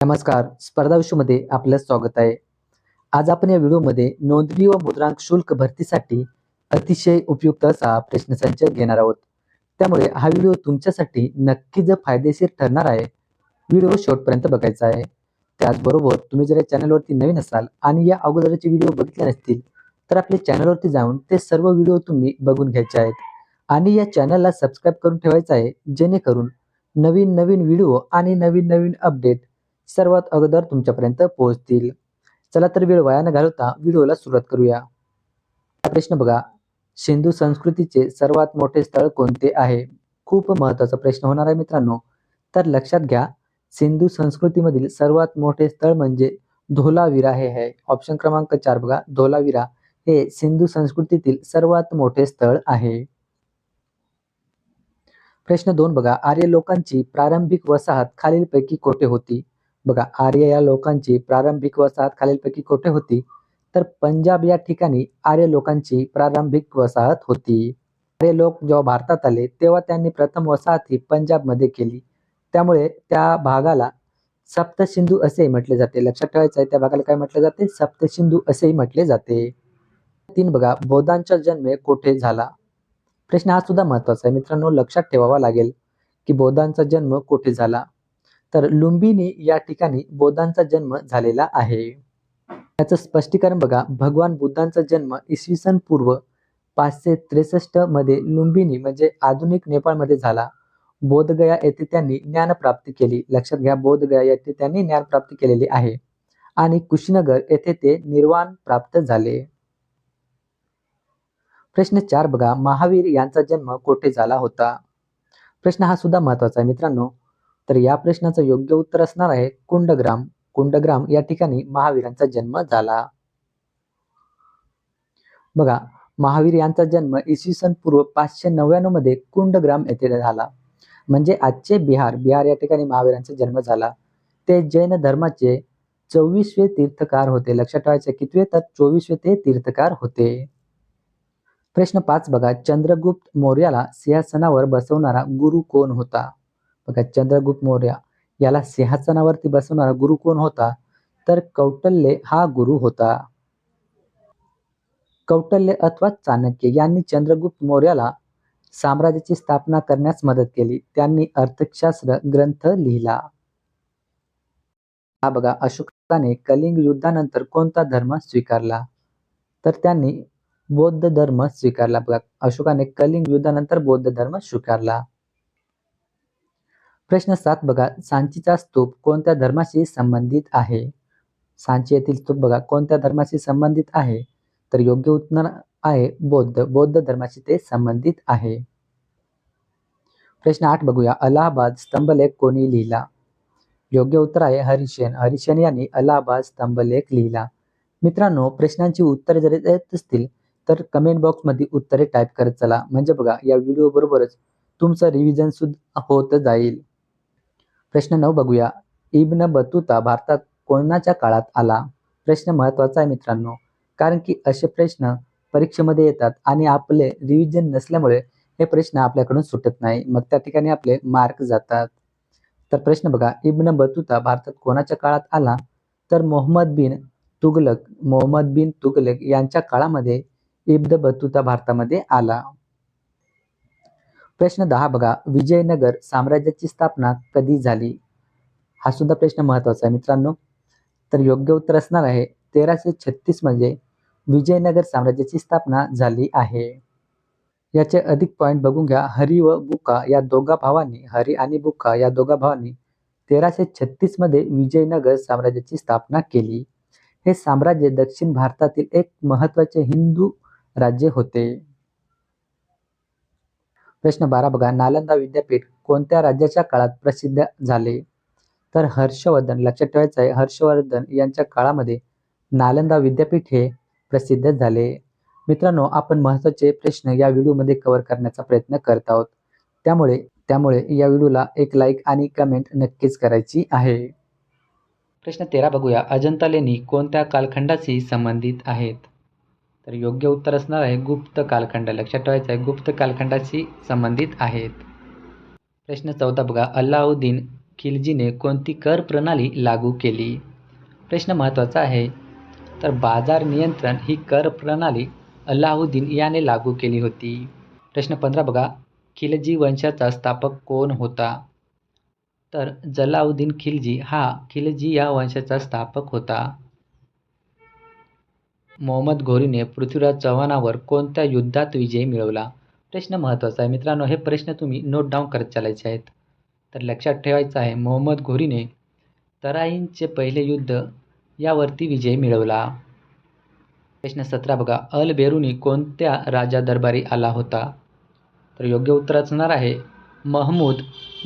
नमस्कार. स्पर्धा विश्वमध्ये आपलं स्वागत आहे. आज आपण या व्हिडिओमध्ये नोंदणी व मुद्रांक शुल्क भरतीसाठी अतिशय उपयुक्त असा प्रश्नसंच घेणार आहोत. त्यामुळे हा व्हिडिओ तुमच्यासाठी नक्कीच फायदेशीर ठरणार आहे व्हिडिओ शेवटपर्यंत बघायचा आहे. त्याचबरोबर तुम्ही जर या चॅनलवरती नवीन असाल आणि या अगोदरचे व्हिडिओ बघितले नसतील तर आपल्या चॅनलवरती जाऊन ते सर्व व्हिडिओ तुम्ही बघून घ्यायचे आहेत. आणि या चॅनलला सबस्क्राईब करून ठेवायचं आहे जेणेकरून नवीन नवीन व्हिडिओ आणि नवीन नवीन अपडेट सर्वात अगोदर तुमच्यापर्यंत पोहोचतील. चला तर वेळ वाया न घालवता व्हिडिओला सुरुवात करूया. प्रश्न बघा. सिंधू संस्कृतीचे सर्वात मोठे स्थळ कोणते आहे? खूप महत्त्वाचा प्रश्न होणार आहे मित्रांनो. तर लक्षात घ्या सिंधू संस्कृतीमधील सर्वात मोठे स्थळ म्हणजे धोलावीरा हे आहे. ऑप्शन क्रमांक चार बघा. धोलावीरा हे सिंधू संस्कृतीतील सर्वात मोठे स्थळ आहे. प्रश्न दोन बघा. आर्य लोकांची प्रारंभिक वसाहत खालीलपैकी कोठे होती? बघा आर्य या लोकांची प्रारंभिक वसाहत खालीलपैकी कोठे होती? तर पंजाब या ठिकाणी आर्य लोकांची प्रारंभिक वसाहत होती. आर्य लोक जेव्हा भारतात आले तेव्हा त्यांनी प्रथम वसाहत ही पंजाबमध्ये केली. त्यामुळे त्या भागाला सप्तसिंधू असेही म्हटले जाते. लक्षात ठेवायचं आहे त्या भागाला काय म्हटले जाते? सप्तसिंधू असेही म्हटले जाते. तीन बघा बौद्धांचा जन्म कोठे झाला? प्रश्न हा सुद्धा महत्त्वाचा आहे. मित्रांनो लक्षात ठेवावा लागेल की बौद्धांचा जन्म कोठे झाला? तर लुंबिनी या ठिकाणी बौद्धांचा जन्म झालेला आहे. याचं स्पष्टीकरण बघा. भगवान बुद्धांचा जन्म इसवी सन पूर्व पाचशे त्रेसष्टमध्ये लुंबिनी म्हणजे आधुनिक नेपाळमध्ये झाला. बोधगया येथे त्यांनी ज्ञानप्राप्ती केली. लक्षात घ्या बोधगया येथे त्यांनी ज्ञानप्राप्ती केलेली आहे. आणि कुशीनगर येथे ते निर्वाण प्राप्त झाले. प्रश्न चार बघा. महावीर यांचा जन्म कोठे झाला होता? प्रश्न हा सुद्धा महत्त्वाचा आहे मित्रांनो. तर या प्रश्नाचं योग्य उत्तर असणार आहे कुंडग्राम. कुंडग्राम या ठिकाणी महावीरांचा जन्म झाला. बघा महावीर यांचा जन्म इसवी सन पूर्व पाचशे नव्याण्णवमध्ये कुंडग्राम येथे झाला. म्हणजे आजचे बिहार बिहार या ठिकाणी महावीरांचा जन्म झाला. ते जैन धर्माचे चोवीसवे तीर्थकार होते. लक्षात ठेवायचे कितवे? तर चोवीसवे ते तीर्थकार होते. प्रश्न पाच बघा चंद्रगुप्त मौर्याला सिंहासनावर बसवणारा गुरु कोण होता? बघा चंद्रगुप्त मौर्य याला सिंहासनावरती बसवणारा गुरु कोण होता? तर कौटल्य हा गुरु होता. कौटल्य अथवा चाणक्य यांनी चंद्रगुप्त मौर्याला साम्राज्याची स्थापना करण्यास मदत केली. त्यांनी अर्थशास्त्र ग्रंथ लिहिला. हा बघा अशोकाने कलिंग युद्धानंतर कोणता धर्म स्वीकारला? तर त्यांनी बौद्ध धर्म स्वीकारला. बघा अशोकाने कलिंग युद्धानंतर बौद्ध धर्म स्वीकारला. प्रश्न सात बघा सांचीचा स्तूप कोणत्या धर्माशी संबंधित आहे? सांची येथील स्तूप बघा कोणत्या धर्माशी संबंधित आहे? तर योग्य उत्तर आहे बौद्ध बौद्ध धर्माशी ते संबंधित आहे. प्रश्न आठ बघूया अलाहाबाद स्तंभलेख कोणी लिहिला? योग्य उत्तर आहे हरिशेन हरिशेन यांनी अलाहाबाद स्तंभलेख लिहिला. मित्रांनो प्रश्नांची उत्तरे जर येत असतील तर कमेंट बॉक्समध्ये उत्तरे टाईप करत चला. म्हणजे बघा या व्हिडिओ बरोबरच तुमचं रिव्हिजन सुद्धा होत जाईल. प्रश्न नऊ बघूया. इब्न बतुता भारतात कोणाच्या काळात आला. प्रश्न महत्त्वाचा आहे मित्रांनो. कारण की असे प्रश्न परीक्षेमध्ये येतात आणि आपले रिव्हिजन नसल्यामुळे हे प्रश्न आपल्याकडून सुटत नाही. मग त्या ठिकाणी आपले मार्क जातात. तर प्रश्न बघा. इब्न बतुता भारतात कोणाच्या काळात आला. तर मोहम्मद बिन तुगलक मोहम्मद बिन तुगलक यांच्या काळामध्ये इब्न बतुता भारतामध्ये आला. प्रश्न दहा बघा. विजयनगर साम्राज्याची स्थापना कधी झाली? हा सुद्धा प्रश्न महत्त्वाचा आहे मित्रांनो. तर योग्य उत्तर असणार आहे तेराशे छत्तीसमध्ये विजयनगर साम्राज्याची स्थापना झाली आहे. याचे अधिक पॉइंट बघून घ्या. हरी व बुका या दोघा भावांनी हरी आणि बुका या दोघा भावांनी तेराशे छत्तीसमध्ये विजयनगर साम्राज्याची स्थापना केली. हे साम्राज्य दक्षिण भारतातील एक महत्त्वाचे हिंदू राज्य होते. प्रश्न बारा बघा. नालंदा विद्यापीठ कोणत्या राज्याच्या काळात प्रसिद्ध झाले? तर हर्षवर्धन लक्षात ठेवायचं आहे हर्षवर्धन यांच्या काळामध्ये नालंदा विद्यापीठ हे प्रसिद्ध झाले. मित्रांनो आपण महत्त्वाचे प्रश्न या व्हिडिओमध्ये कव्हर करण्याचा प्रयत्न करत आहोत. त्यामुळे त्यामुळे या व्हिडिओला एक लाईक आणि कमेंट नक्कीच करायची आहे. प्रश्न तेरा बघूया. अजंता लेणी कोणत्या कालखंडाशी संबंधित आहेत? तर योग्य उत्तर असणार आहे गुप्त कालखंड. लक्षात ठेवायचं आहे गुप्त कालखंडाशी संबंधित आहेत. प्रश्न चौथा बघा अल्लाउद्दीन खिलजीने कोणती कर प्रणाली लागू केली? प्रश्न महत्त्वाचा आहे. तर बाजार नियंत्रण ही कर प्रणाली अल्लाउद्दीन याने लागू केली होती. प्रश्न पंधरा बघा खिलजी वंशाचा स्थापक कोण होता? तर जलाउद्दीन खिलजी हा खिलजी या वंशाचा स्थापक होता. मोहम्मद घोरीने पृथ्वीराज चव्हाणावर कोणत्या युद्धात विजय मिळवला? प्रश्न महत्त्वाचा आहे. मित्रांनो हे प्रश्न तुम्ही नोट डाऊन करत चालायचे आहेत. तर लक्षात ठेवायचं आहे मोहम्मद घोरीने तराईनचे पहिले युद्ध यावरती विजय मिळवला. प्रश्न सतरा बघा अल बेरुनी कोणत्या राजा दरबारी आला होता? तर योग्य उत्तर असणार आहे महमूद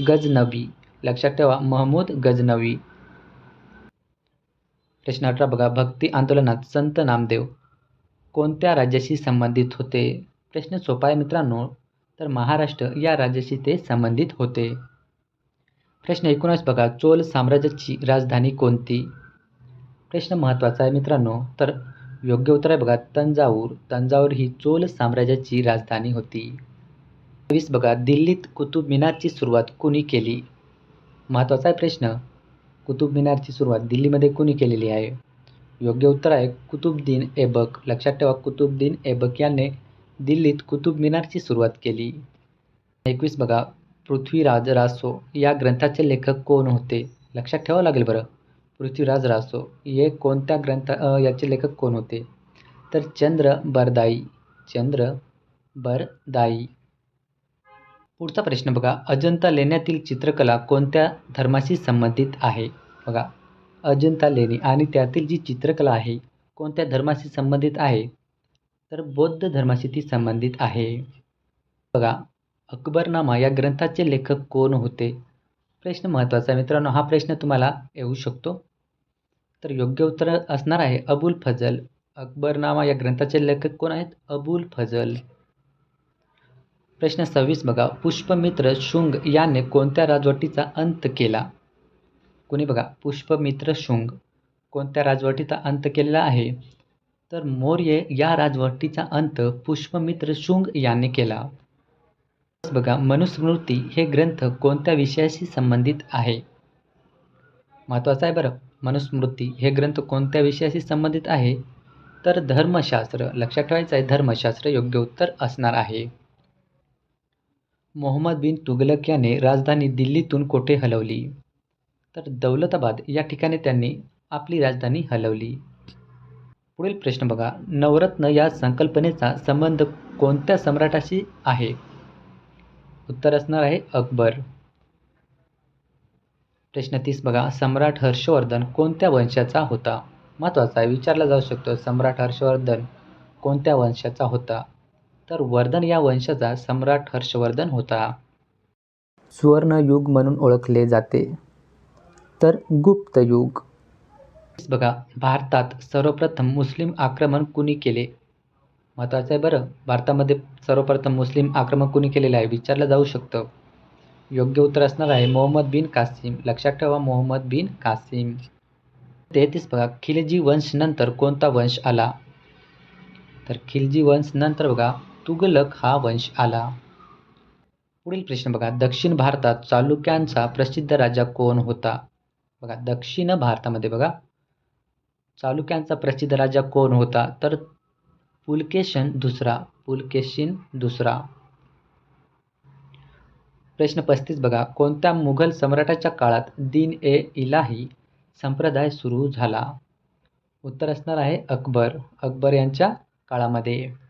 गजनबी लक्षात ठेवा महमूद गजनवी. प्रश्न अठरा बघा भक्ती आंदोलनात संत नामदेव कोणत्या राज्याशी संबंधित होते? प्रश्न सोपा आहे मित्रांनो तर महाराष्ट्र या राज्याशी ते संबंधित होते. प्रश्न एकोणास बघा चोल साम्राज्याची राजधानी कोणती? प्रश्न महत्त्वाचा आहे मित्रांनो तर योग्य उत्तर आहे बघा तंजावूर. तंजावूर ही चोल साम्राज्याची राजधानी होती. वीस बघा दिल्लीत कुतुब मिनारची सुरुवात कुणी केली? महत्त्वाचा आहे प्रश्न कुतुब मिनारची सुरुवात दिल्लीमध्ये कुणी केलेली आहे? योग्य उत्तर आहे कुतुबद्दीन ऐबक लक्षात ठेवा कुतुबद्दीन ऐबक याने दिल्लीत कुतुब मिनारची सुरुवात केली. एकवीस बघा पृथ्वीराज रासो. या ग्रंथाचे लेखक कोण होते? लक्षात ठेवावं लागेल बरं. पृथ्वीराज रासो. हे कोणत्या ग्रंथ याचे लेखक कोण होते? तर चंद्र बरदाई. चंद्र बरदाई. पुढचा प्रश्न बघा. अजंता लेण्यातील चित्रकला कोणत्या धर्माशी संबंधित आहे? बघा. अजंता लेणी आणि त्यातील जी चित्रकला आहे कोणत्या धर्माशी संबंधित आहे? तर बौद्ध धर्माशी ती संबंधित आहे. बघा. अकबरनामा या ग्रंथाचे लेखक कोण होते? प्रश्न महत्त्वाचा मित्रांनो. हा प्रश्न तुम्हाला येऊ शकतो. तर योग्य उत्तर असणार आहे अबुल फजल. अकबरनामा या ग्रंथाचे लेखक कोण आहेत? अबुल फजल. प्रश्न सव्वीस बघा. पुष्पमित्र शुंग याने कोणत्या राजवटीचा अंत केला? कोणी बघा. पुष्पमित्र शुंग कोणत्या राजवटीचा अंत केलेला आहे? तर मौर्य या राजवटीचा अंत पुष्पमित्र शुंग याने केला. बघा. मनुस्मृती हे ग्रंथ कोणत्या विषयाशी संबंधित आहे? महत्त्वाचं आहे बरं. मनुस्मृती हे ग्रंथ कोणत्या विषयाशी संबंधित आहे? तर धर्मशास्त्र. लक्षात ठेवायचं आहे धर्मशास्त्र योग्य उत्तर असणार आहे. मोहम्मद बिन तुगलक याने राजधानी दिल्लीतून कोठे हलवली? तर दौलताबाद या ठिकाणी त्यांनी आपली राजधानी हलवली. पुढील प्रश्न बघा. नवरत्न या संकल्पनेचा संबंध कोणत्या सम्राटाशी आहे? उत्तर असणार आहे अकबर. प्रश्न तीस बघा. सम्राट हर्षवर्धन कोणत्या वंशाचा होता? महत्त्वाचा आहे. विचारला जाऊ शकतो. सम्राट हर्षवर्धन कोणत्या वंशाचा होता? तर वर्धन या वंशाचा सम्राट हर्षवर्धन होता. सुवर्णयुग म्हणून ओळखले जाते. तर गुप्त युग. बघा भारतात सर्वप्रथम मुस्लिम आक्रमण कुणी केले? महत्त्वाचं आहे बरं भारतामध्ये सर्वप्रथम मुस्लिम आक्रमण कुणी केलेलं आहे विचारलं जाऊ शकतं. योग्य उत्तर असणार आहे मोहम्मद बिन कासिम. लक्षात ठेवा मोहम्मद बिन कासिम. तेहतीस बघा खिलजी वंश नंतर कोणता वंश आला? तर खिलजी वंश नंतर बघा तुगलक हा वंश आला. पुढील प्रश्न बघा. दक्षिण भारतात चालुक्यांचा प्रसिद्ध राजा कोण होता? बघा दक्षिण भारतामध्ये बघा. चालुक्यांचा प्रसिद्ध राजा कोण होता? तर पुलकेशन दुसरा पुलकेशिन दुसरा. प्रश्न पस्तीस बघा. कोणत्या मुघल सम्राटाच्या काळात दिन ए इलाही संप्रदाय सुरू झाला? उत्तर असणार आहे अकबर. अकबर यांच्या काळामध्ये.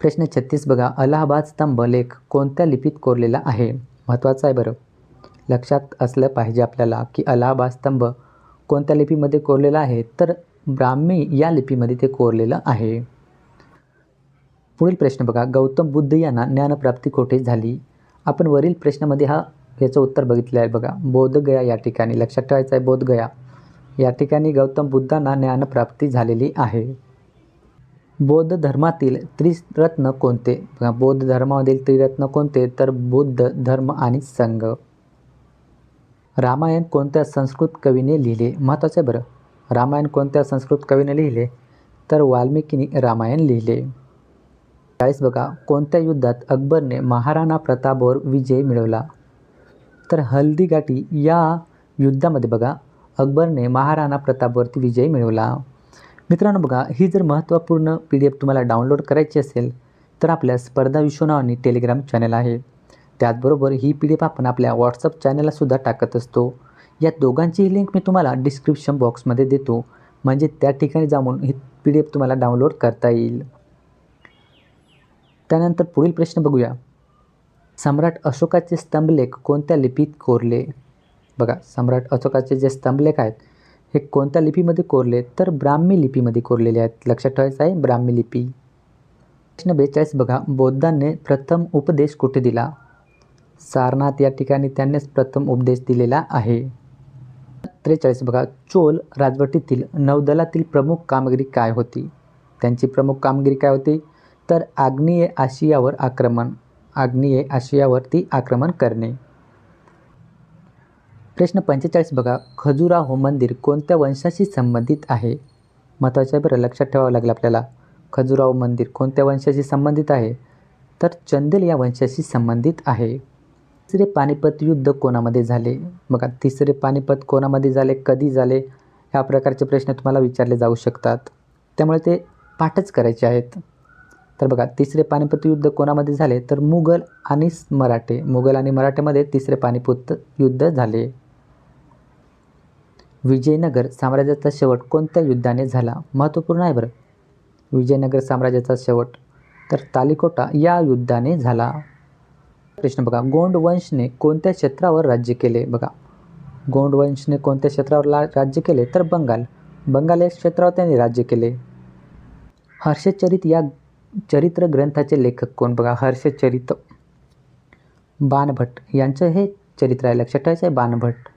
प्रश्न छत्तीस बघा. अलाहाबाद स्तंभ लेख कोणत्या लिपीत कोरलेला आहे? महत्त्वाचं आहे बरं. लक्षात असलं पाहिजे आपल्याला की अलाहाबाद स्तंभ कोणत्या लिपीमध्ये कोरलेला आहे? तर ब्राह्मी या लिपीमध्ये ते कोरलेलं आहे. पुढील प्रश्न बघा. गौतम बुद्ध यांना ज्ञानप्राप्ती कोठे झाली? आपण वरील प्रश्नामध्ये हा याचं उत्तर बघितलं आहे बघा. बोधगया या ठिकाणी. लक्षात ठेवायचं आहे बोधगया. या ठिकाणी गौतम बुद्धांना ज्ञानप्राप्ती झालेली आहे. बौद्ध धर्मातील त्रिरत्न कोणते? बघा बौद्ध धर्मामधील त्रिरत्न कोणते? तर बुद्ध धर्म आणि संघ. रामायण कोणत्या संस्कृत कवीने लिहिले? महत्त्वाचं आहे बरं. रामायण कोणत्या संस्कृत कवीने लिहिले? तर वाल्मिकीने रामायण लिहिले. चाळीस बघा कोणत्या युद्धात अकबरने महाराणा प्रतापवर विजय मिळवला? तर हल्दीघाटी या युद्धामध्ये बघा अकबरने महाराणा प्रतापवरती विजय मिळवला. मित्रांनो बघा ही जर महत्त्वपूर्ण पी डी एफ तुम्हाला डाउनलोड करायची असेल तर आपल्या स्पर्धा विश्व नावाने टेलिग्राम चॅनल आहे. त्याचबरोबर ही पी डी एफ आपण आपल्या व्हॉट्सअप चॅनललासुद्धा टाकत असतो. या दोघांचीही लिंक मी तुम्हाला डिस्क्रिप्शन बॉक्समध्ये देतो. म्हणजे त्या ठिकाणी जाऊन ही पी डी एफ तुम्हाला डाउनलोड करता येईल. त्यानंतर पुढील प्रश्न बघूया. सम्राट अशोकाचे स्तंभलेख कोणत्या लिपीत कोरले? बघा सम्राट अशोकाचे जे स्तंभलेख आहेत हे कोणत्या लिपीमध्ये कोरले? तर ब्राह्मी लिपीमध्ये कोरलेले आहेत. लक्षात ठेवायचं आहे ब्राह्मी लिपी. प्रश्न बेचाळीस बघा. बौद्धांनी प्रथम उपदेश कुठे दिला? सारनाथ या ठिकाणी त्यांनीच प्रथम उपदेश दिलेला आहे. त्रेचाळीस बघा. चोल राजवटीतील नौदलातील प्रमुख कामगिरी काय होती? त्यांची प्रमुख कामगिरी काय होती? तर आग्नेय आशियावर आक्रमण. आग्नेय आशियावरती आक्रमण करणे. प्रश्न पंचेचाळीस बघा. खजुराहो मंदिर कोणत्या वंशाशी संबंधित आहे? महत्त्वाचं आहे बरं लक्षात ठेवावं लागलं आपल्याला. खजुराहो मंदिर कोणत्या वंशाशी संबंधित आहे? तर चंदेल या वंशाशी संबंधित आहे. तिसरे पानिपत युद्ध कोणामध्ये झाले? बघा तिसरे पानिपत कोणामध्ये झाले कधी झाले? ह्या प्रकारचे प्रश्न तुम्हाला विचारले जाऊ शकतात. त्यामुळे ते पाठच करायचे आहेत. तर बघा तिसरे पानिपत युद्ध कोणामध्ये झाले? तर मुघल आणि मराठे. मुघल आणि मराठेमध्ये तिसरे पानिपत युद्ध झाले. विजयनगर साम्राज्याचा शेवट कोणत्या युद्धाने झाला? महत्त्वपूर्ण आहे बरं. विजयनगर साम्राज्याचा शेवट तर तालिकोटा या युद्धाने झाला. प्रश्न बघा गोंड वंशने कोणत्या क्षेत्रावर राज्य केले बघा? गोंड वंशने कोणत्या क्षेत्रावर राज्य केले? तर बंगाल. बंगाल या क्षेत्रावर त्यांनी राज्य केले. हर्षचरित या चरित्र ग्रंथाचे लेखक कोण बघा? हर्षचरित बाणभट्ट यांचं हे चरित्र आहे. लक्षात ठेवायचं आहे बाणभट्ट.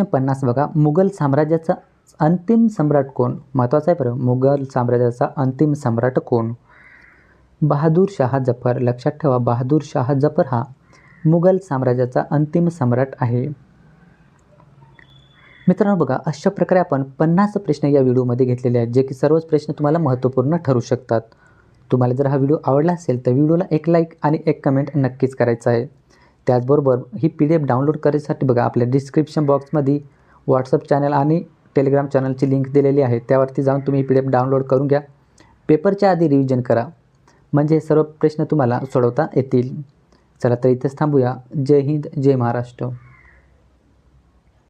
प्रश्न पन्नास बघा. मुघल साम्राज्याचा अंतिम सम्राट कोण? महत्त्वाचा आहे बरं. मुघल साम्राज्याचा अंतिम सम्राट कोण? बहादूर शाह जफर. लक्षात ठेवा बहादूर शाह जफर हा मुघल साम्राज्याचा अंतिम सम्राट आहे. मित्रांनो बघा अशा प्रकारे आपण पन्नास प्रश्न या व्हिडिओमध्ये घेतलेले आहेत जे की सर्वच प्रश्न तुम्हाला महत्त्वपूर्ण ठरू शकतात. तुम्हाला जर हा व्हिडिओ आवडला असेल तर व्हिडिओला एक लाईक आणि एक कमेंट नक्कीच करायचं आहे. त्याचबरोबर ही पी डी एफ डाउनलोड करायसाठी बघा आपल्या डिस्क्रिप्शन बॉक्समध्ये व्हॉट्सअप चॅनल आणि टेलिग्राम चॅनलची लिंक दिलेली आहे. त्यावरती जाऊन तुम्ही पी डी एफ डाउनलोड करून घ्या. पेपरच्या आधी रिव्हिजन करा. म्हणजे हे सर्व प्रश्न तुम्हाला सोडवता येतील. चला तर इथेच थांबूया. जय हिंद जय महाराष्ट्र.